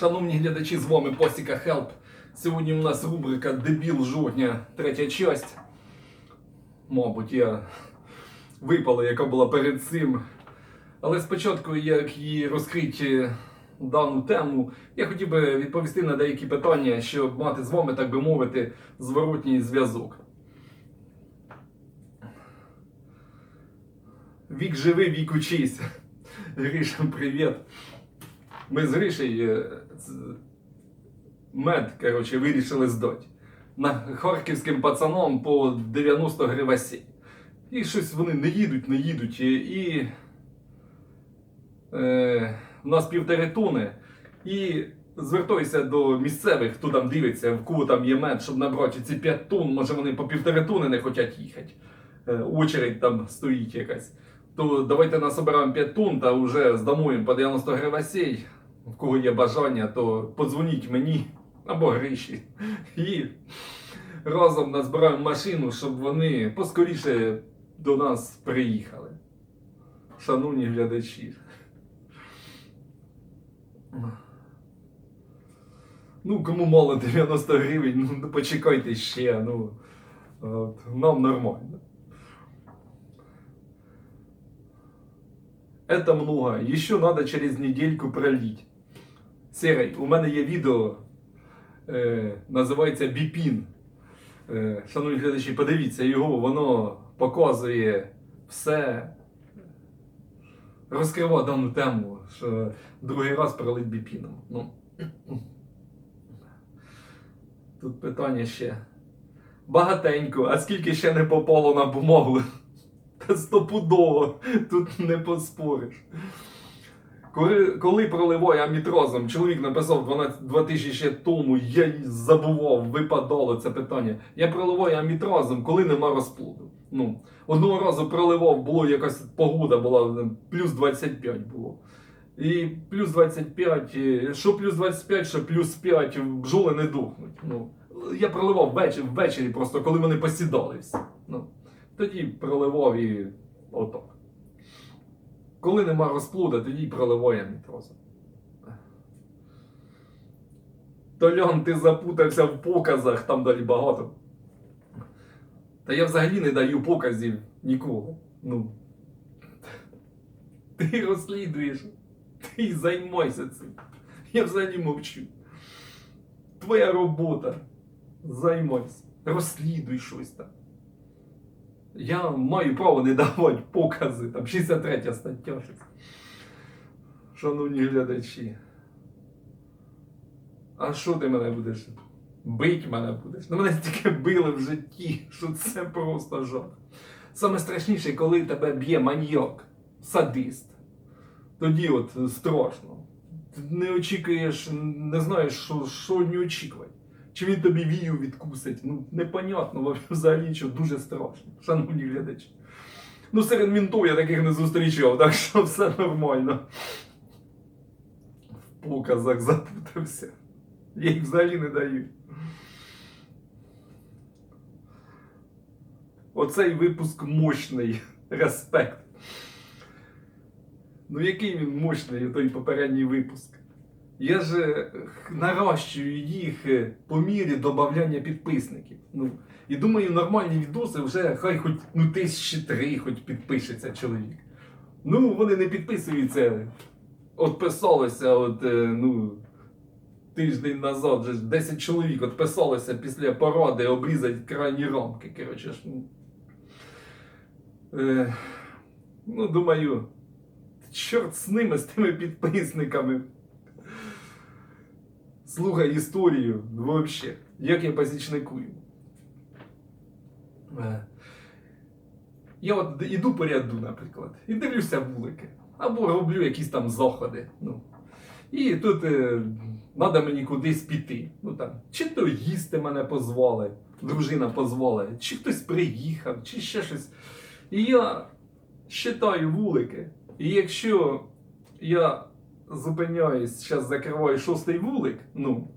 Шановні глядачі, з вами Посіка Хелп. Сьогодні у нас рубрика Дебіл жовтня, третя часть. Мабуть, я випала, яка була перед цим. Але спочатку, як її розкрити дану тему, я хотів би відповісти на деякі питання, щоб мати з вами, так би мовити, зворотній зв'язок. Вік живи, вік учись. Гриша, привіт. Ми з Гришею мед, коротше, вирішили здати. На харківським пацаном по 90 гривасі. І щось вони не їдуть, не їдуть. І, е, у нас півтори тони. І звертаюся до місцевих, хто там дивиться, в кого там є мед, щоб набрати ці 5 тонн, може вони по півтори тони не хочуть їхати. Е, очередь там стоїть якась. То давайте насобираємо 5 тонн та вже здамо їм по 90 гривасей. В кого є бажання, то подзвоніть мені або Гриші. І разом назбираємо машину, щоб вони поскоріше до нас приїхали. Шановні глядачі. Ну, кому мало 90 гривень, ну почекайте ще. Ну, от, нам нормально. Это много. Еще надо через недельку пролить. Серий, у мене є відео, е, називається Біпін. Е, шановні глядачі, подивіться його, воно показує все. Розкриває дану тему, що другий раз пролить біпіном. Ну. Тут питання ще. Багатенько, а скільки ще не попало на бумагу? Та стопудово, тут не поспориш. Коли, коли проливає амітрозом, чоловік написав 12, 2000 ще тому, я забував, випадало це питання. Я проливаю амітрозом, коли нема розплоду. Ну, одного разу проливав, було якась погода була, плюс 25 було. І плюс 25, що плюс 25, що плюс 5, бджоли не духнуть. Ну, я проливав ввечері, ввечері просто, коли вони посідали всі. Ну, тоді проливав і отак. Коли нема розплода, тоді й проливає мітрозом. Толян, ти запутався в показах, там далі багато. Та я взагалі не даю показів ніколи. Ну. Ти розслідуєш. Ти займайся цим. Я взагалі мовчу. Твоя робота. Займайся. Розслідуй щось там. Я маю право не давати покази. Там 63 стаття. Шановні глядачі. А що ти мене будеш? Бить мене будеш? Ну мене стільки били в житті, що це просто жах. Саме страшніше, коли тебе б'є маньяк, садист. Тоді от страшно. Ти не очікуєш, не знаєш, що, що не очікувати. Чи він тобі вію відкусить? Ну, непонятно взагалі, що дуже страшно. Шановні глядачі. Ну, серед мінтов я таких не зустрічав, так що все нормально. В показах запутався. Я їх взагалі не даю. Оцей випуск мощний. Респект. Ну, який він мощний, той попередній випуск. Я ж е, нарощую їх е, по мірі додавання підписників. Ну, і думаю, нормальні відоси вже хай хоч ну, тисячі три хоч підпишеться чоловік. Ну, вони не підписуються. От от, е, ну, тиждень назад вже 10 чоловік от писалося після поради обрізати крайні рамки. Коротше, ну, е, ну, думаю, чорт з ними, з тими підписниками. Слухай історію вообще, як я позичникую. Е, Я от іду по ряду, наприклад, і дивлюся вулики. Або роблю якісь там заходи. Ну. І тут треба мені кудись піти. Ну, там, чи то їсти мене позвали, дружина позвала, чи хтось приїхав, чи ще щось. І я считаю вулики. І якщо я зупиняюсь, зараз закриваю шостий вулик, ну,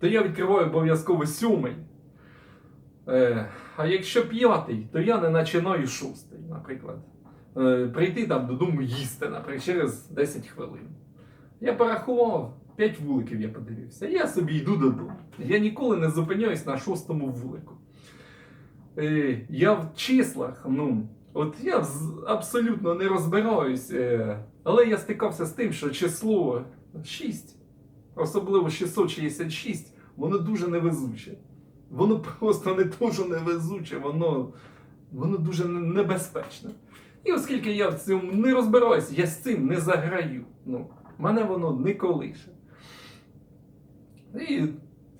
то я відкриваю обов'язково сьомий. Е, а якщо п'ятий, то я не починаю шостий, наприклад. Е, прийти там додому їсти, наприклад, через 10 хвилин. Я порахував, П'ять вуликів я подивився. Я собі йду додому. Я ніколи не зупиняюсь на шостому вулику. Е, я в числах, ну, от я абсолютно не розбираюсь, е, але я стикався з тим, що число 6, особливо 666, воно дуже невезуче. Воно просто не то, що невезуче, воно, воно дуже небезпечне. І оскільки я в цьому не розбираюсь, я з цим не заграю. Ну, мене воно не колише. І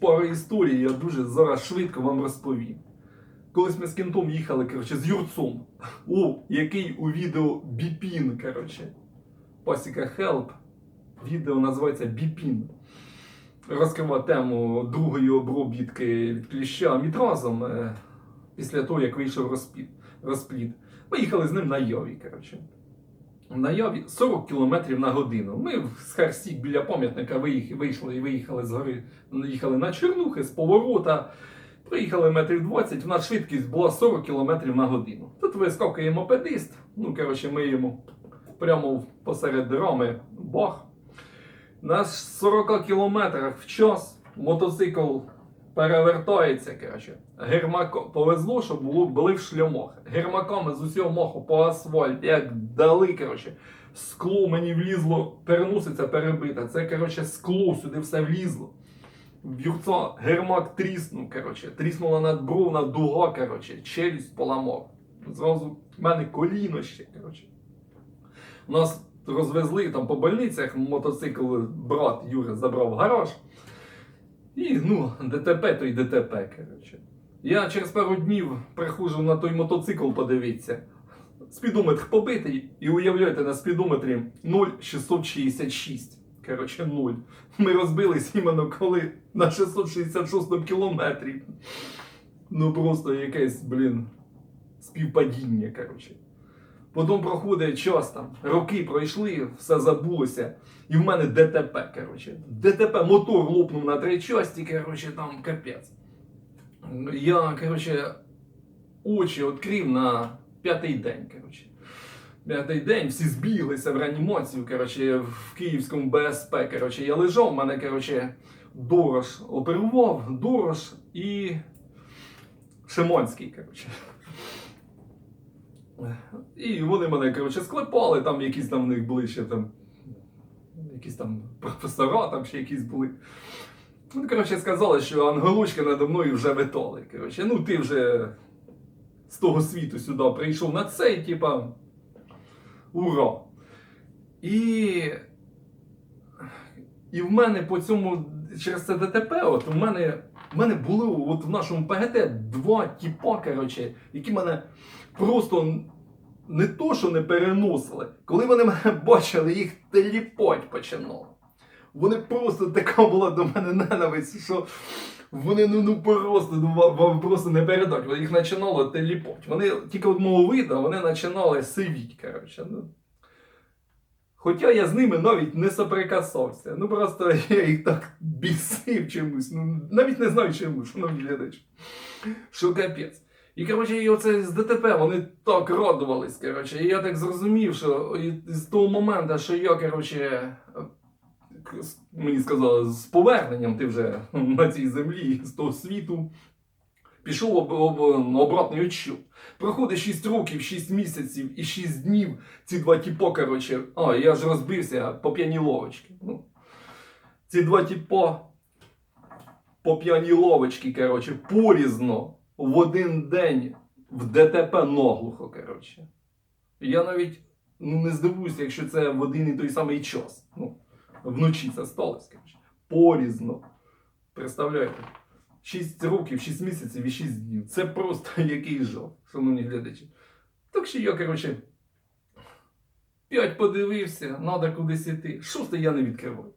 пару історій я дуже зараз швидко вам розповім. Колись ми з кентом їхали, коротше, з Юрцом. О, який у відео Біпін, коротше. Пасіка Help. Відео називається Біпін. Розкривав тему другої обробітки від кліща мітразом е, після того, як вийшов розплід. розплід. Ми їхали з ним на Йові, коротше. На Яві 40 км на годину. Ми з Харсік біля пам'ятника вийшли і виїхали з гори, їхали на Чернухи з поворота. Проїхали метрів 20, у нас швидкість була 40 км на годину. Тут вискакує мопедист. Ну, коротше, ми йому прямо посеред рами бах. На 40 кілометрах в час мотоцикл перевертається. Коротше. Гермако повезло, що було, були в шльомах. Гермаками з усього маху по асфальт, як дали, коротше. Скло мені влізло, переноситься перебите. Це, коротше, скло сюди все влізло. В Юрця гермак тріснув, коротше, тріснула надбровна дуга, коротше, челюсть поламав. Зразу в мене коліно ще, коротше. Нас розвезли там по больницях, мотоцикл брат Юра забрав в гараж. І ну, ДТП то й ДТП, коротше. Я через пару днів приходжу на той мотоцикл, подивіться. Спідометр побитий, і уявляєте, на спідометрі 0,666. Коротше, 0. Ми розбились іменно коли на 666 кілометрі. Ну просто якесь, блін, співпадіння, коротше. Потім проходить час там, роки пройшли, все забулося. І в мене ДТП, коротше. ДТП, мотор лопнув на три часті, коротше, там капець. Я, коротше, очі відкрив на п'ятий день, коротше. П'ятий день всі збіглися в реанімацію, коротше, в Київському БСП. Коротше, я лежав, мене, коротше, Дорош оперував, Дорош і Шимонський, коротше. І вони мене, коротше, склепали, там якісь там в них були ще там. Якісь там професора, там ще якісь були. Ну, коротше, сказали, що ангелочки надо мною вже витали. Коротше, ну ти вже з того світу сюди прийшов на цей, типа. Ура! І. І в мене по цьому через це ДТП, от у мене, в мене були от в нашому ПГТ два тіпа, коротше, які мене просто не то, що не переносили, коли вони мене бачили, їх теліпать починало. Вони просто така була до мене ненависть, що вони ну, ну просто ну, вам, просто не передать. Вони їх починало теліпать. Вони тільки от мого виду, вони починали сивіть, коротше. Ну. Хоча я з ними навіть не соприкасався. Ну просто я їх так бісив чомусь. Ну, навіть не знаю чому, шановні глядачі. Що капець. І коротше, і оце з ДТП вони так радувались. Коротше, і я так зрозумів, що з того моменту, що я, коротше, мені сказали, з поверненням ти вже на цій землі, з того світу, пішов об, об, обратний відчув. Проходить 6 років, 6 місяців і 6 днів ці два тіпо, коротше, а я ж розбився по п'яній ловочці. Ну, ці два тіпо по п'яній ловочці, коротше, порізно в один день в ДТП наглухо, коротше. Я навіть ну, не здивуюся, якщо це в один і той самий час. Ну, вночі це сталося, коротше. Порізно. Представляєте? 6 років, 6 місяців і 6 днів. Це просто який жах, шановні глядачі. Так що я, коротше, 5 подивився, треба кудись іти. Шостий я не відкриваю.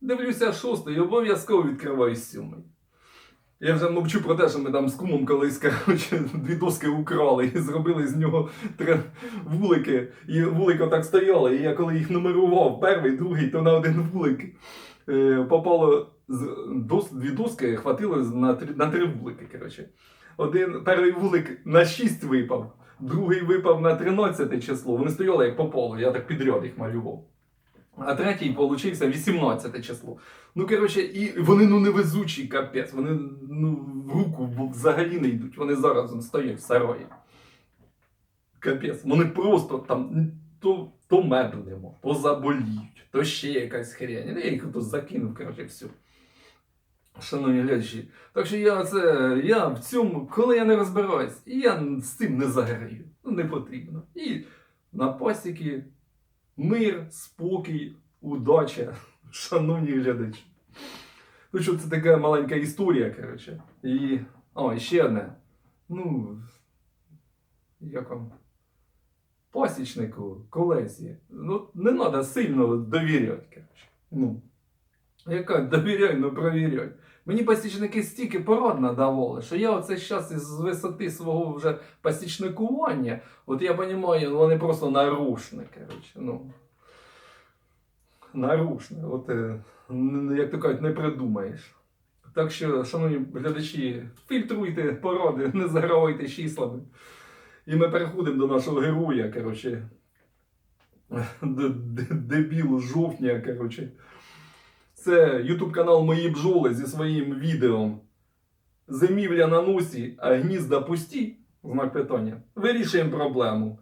Дивлюся шостий, обов'язково відкриваю сьомий. Я вже мовчу про те, що ми там з кумом колись коротше, дві доски украли і зробили з нього три вулики. І вулики так стояли. І я коли їх нумерував, перший, другий, то на один вулик е, попало дос, дві доски, хватило на три, на три вулики. Коротше. Один перший вулик на 6 випав, другий випав на 13 число. Вони стояли як попало, я так підряд їх малював. А третій получився 18 число. Ну, коротше, і вони ну невезучі, капець. Вони ну, в руку взагалі не йдуть. Вони зараз стоять в сарої. Капець. Вони просто там то, то меду нема, то заболіють, то ще якась хрень. Ну, Я їх то закинув, коротше, все. Шановні глядачі. Так що я це, я в цьому, коли я не розбираюсь, я з цим не заграю. Ну, не потрібно. І на пасіки мир, спокій, удача, шановні глядачі. Ну що це така маленька історія, коротше. І. О, і ще одне. Ну. Як вам? Пасічнику, колезі. Ну, не треба сильно довіряти, коротше. Ну. Яка довіряй, ну провіряй. Мені пасічники стільки порад надавали, що я оце зараз із висоти свого вже пасічникування, от я розумію, вони просто нарушні, коротше. Ну. Нарушне. От, е, як то кажуть, не придумаєш. Так що, шановні глядачі, фільтруйте породи, не загравайте числами. І ми переходимо до нашого героя, коротше. Д- д- жовтня, коротше. Це ютуб канал Мої бджоли зі своїм відео. Зимівля на носі, а гнізда пусті. Знак питання. Вирішуємо проблему.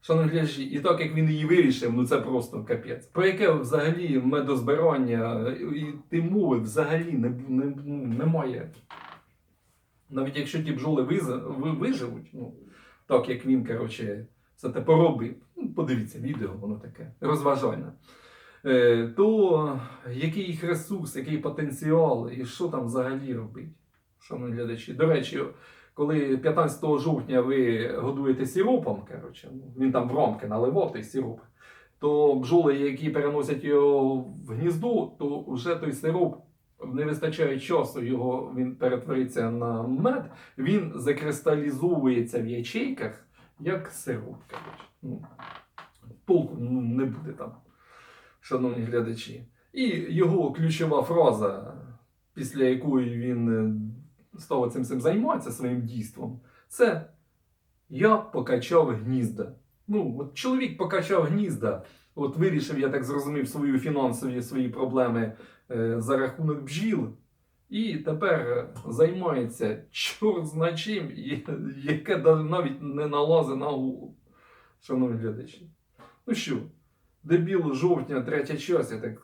Шановні глядачі, і так як він її вирішив, ну це просто капець. Про яке взагалі медозбирання і ти мови взагалі не, не, ну, немає. Навіть якщо ті бджоли виживуть, ну, так як він, коротше, це те поробив. Ну, подивіться відео, воно таке розважальне. Е, то який їх ресурс, який потенціал, і що там взагалі робить, шановні глядачі. До речі, коли 15 жовтня ви годуєте сиропом, коротше, ну, він там в рамки наливав той сироп, то бджоли, які переносять його в гніздо, то вже той сироп не вистачає часу, його він перетвориться на мед, він закристалізовується в ячейках як сироп. Коротше. Ну, толку не буде там, шановні глядачі. І його ключова фраза, після якої він е, став цим цим займатися своїм дійством, це я покачав гнізда. Ну, от чоловік покачав гнізда, от вирішив, я так зрозумів, свої фінансові свої проблеми е, за рахунок бджіл. І тепер займається чорт зна чим, яке навіть не налазить на голову. Шановні глядачі. Ну що, дебіл жовтня, третя час, я так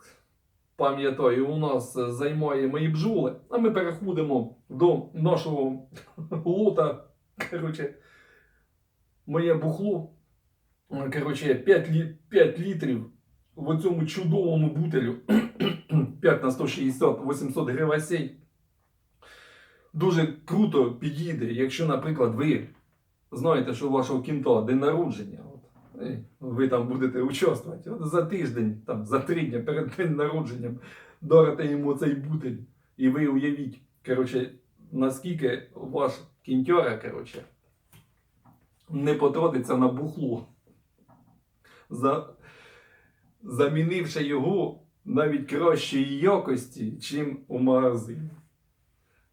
пам'ятаю, у нас е, займає мої бджоли, а ми переходимо до нашого лота. Коротше, моє бухло. Коротше, 5, лі... 5 літрів в цьому чудовому бутелю 5 на 160 800 гривень. Дуже круто підійде, якщо, наприклад, ви знаєте, що у вашого кінта день народження. Ви там будете участвувати. От за тиждень, там, за три дні перед день народженням дарите йому цей бутель. І ви уявіть, коротше, наскільки ваш кінтяра, коротше, не потрудиться на бухло. За... Замінивши його навіть кращої якості, чим у магазині.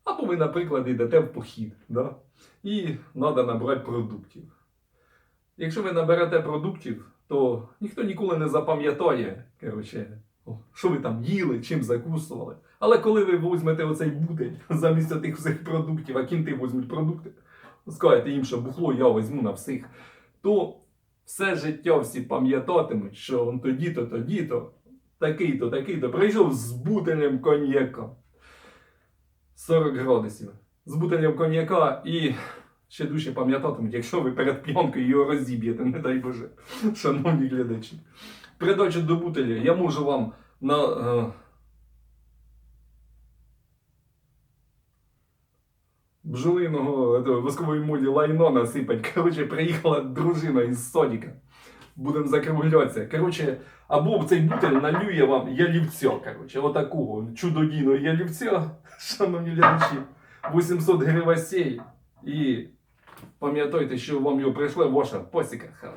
Або ви, наприклад, йдете в похід, да? і треба набрати продуктів. Якщо ви наберете продуктів, то ніхто ніколи не запам'ятає, коротше, що ви там їли, чим закусували. Але коли ви візьмете оцей бутель замість тих всіх продуктів, а кінти візьмуть продукти, скажете їм, що бухло я візьму на всіх, то все життя всі пам'ятатимуть, що он тоді-то, тоді-то, такий-то, такий-то, прийшов з бутелем коньяка. 40 градусів. З бутелем коньяка і ще дужче пам'ятатимуть, якщо ви перед п'янкою його розіб'єте, не дай Боже, шановні глядачі. Придачу до бутеля я можу вам на. Е... Бджолиного этого, воскової моді лайно насипать. Коротше, приїхала дружина із Содіка. Будемо закруглятися. Коротше, або в цей бутель налює вам ялівця. Коротше, отакого чудодійного ялівця, шановні глядачі, 800 гривень. І пам'ятайте, що вам його прийшли ваша посіка.